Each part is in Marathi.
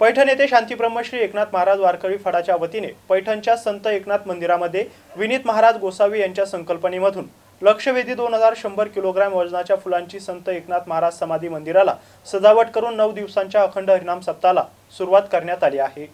पैठण येथे शांतीब्रह्म श्री एकनाथ महाराज वारकरी फडाच्या वतीने पैठणच्या संत एकनाथ मंदिरामध्ये विनीत महाराज गोसावी यांच्या संकल्पनेमधून लक्षवेधी दोन हजार शंभर किलोग्रॅम वजनाच्या फुलांची संत एकनाथ महाराज समाधी मंदिराला सजावट करून नऊ दिवसांच्या अखंड हरिनाम सप्ताहाला सुरुवात करण्यात आली आहे.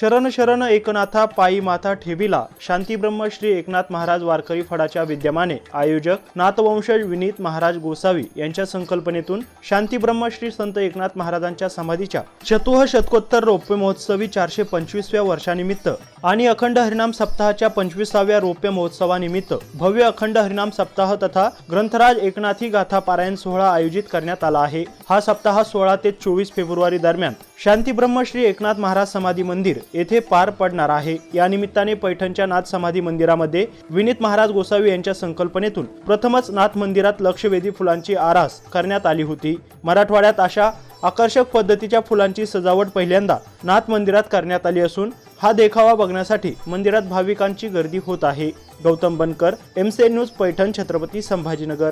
शरण शरण एकनाथा पायी माथा ठेविला. शांतीब्रह्म श्री एकनाथ महाराज वारकरी फडाच्या विद्यमाने आयोजक नाथवंशज विनीत महाराज गोसावी यांच्या संकल्पनेतून शांतीब्रह्म श्री संत एकनाथ महाराजांच्या समाधीच्या चतुह शतकोत्तर रौप्य महोत्सवी चारशे पंचवीसव्या वर्षानिमित्त आणि अखंड हरिनाम सप्ताहाच्या पंचवीसाव्या रौप्य महोत्सवानिमित्त भव्य अखंड हरिनाम सप्ताह तथा ग्रंथराज एकनाथी गाथा पारायण सोहळा आयोजित करण्यात आला आहे. हा सप्ताह सोळा ते चोवीस फेब्रुवारी दरम्यान शांतीब्रह्म श्री एकनाथ महाराज समाधी मंदिर येथे पार पडणार आहे. या निमित्ताने पैठणच्या नाथ समाधी मंदिरामध्ये विनीत महाराज गोसावी यांच्या संकल्पनेतून प्रथमच नाथ मंदिरात लक्षवेधी फुलांची आरास करण्यात आली होती. मराठवाड्यात अशा आकर्षक पद्धतीच्या फुलांची सजावट पहिल्यांदा नाथ मंदिरात करण्यात आली असून हा देखावा बघण्यासाठी मंदिरात भाविकांची गर्दी होत आहे. गौतम बनकर एमसे न्यूज पैठण छत्रपती संभाजीनगर.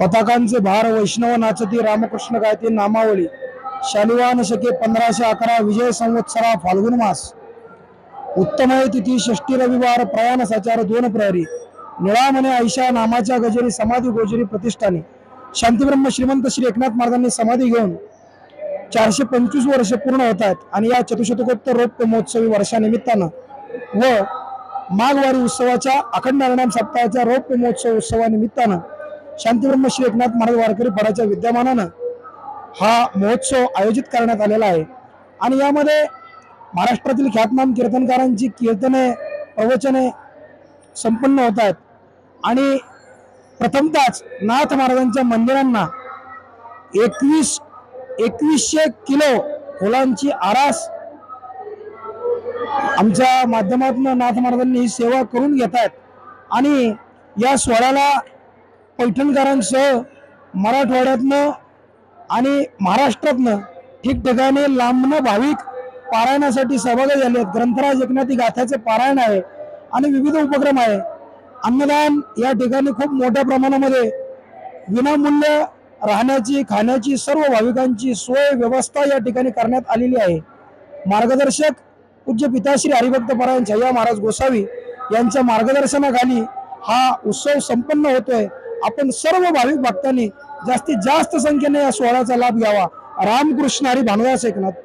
पताकांचे भार वैष्णव नाचती रामकृष्ण गायती नामावली. शालिवान शके पंधराशे अकरा विजय संवत्सरा फाल्गुन मास. उत्तम तिथी षष्टी रविवार प्रयाण सचार दोन प्रहरी. निळामने ऐशा नामाच्या गजरी समाधी गोजरी प्रतिष्ठानी. शांतीब्रह्म श्रीमंत श्री एकनाथ महाराजांनी समाधी घेऊन चारशे पंचवीस वर्ष पूर्ण होत आहेत आणि या चतुशतकोत्तर रौप्य महोत्सवी वर्षानिमित्तानं व माघवारी उत्सवाच्या अखंड हरिनाम सप्ताहाच्या रौप्य महोत्सव उत्सवानिमित्तानं शांतीब्रह्म श्री एकनाथ महाराज वारकरी फडाच्या विद्यमानानं हा महोत्सव आयोजित करण्यात आलेला आहे. आणि यामध्ये महाराष्ट्रातील ख्यातनाम कीर्तनकारांची कीर्तने प्रवचने संपन्न होत आहेत आणि प्रथमतःच नाथ महाराजांच्या मंदिरांना एकवीस एकवीसशे किलो फुलांची आरास आमच्या माध्यमातून नाथ महाराजांनी ही सेवा करून घेत आहेत. आणि या सोहळ्याला पैठणकरांसह मराठवाड्यातनं आणि महाराष्ट्रातनं ठिकठिकाणी लांबनं भाविक पारायणासाठी सहभागी झाले आहेत. ग्रंथराज एकनाथी गाथ्याचे पारायण आहे आणि विविध उपक्रम आहे. अन्नदान या ठिकाणी खूप मोठ्या प्रमाणामध्ये विनामूल्य राहण्याची खाण्याची सर्व भाविकांची सोय व्यवस्था या ठिकाणी करण्यात आलेली आहे. मार्गदर्शक पूज्य पिताश्री हरिभक्त परायण छय्या महाराज गोसावी यांच्या मार्गदर्शनाखाली हा उत्सव संपन्न होतोय. आपण सर्व भाविक भक्तांनी जास्तीत जास्त संख्येने या सोहळ्याचा लाभ घ्यावा. रामकृष्ण हरी भानुदास एकनाथ.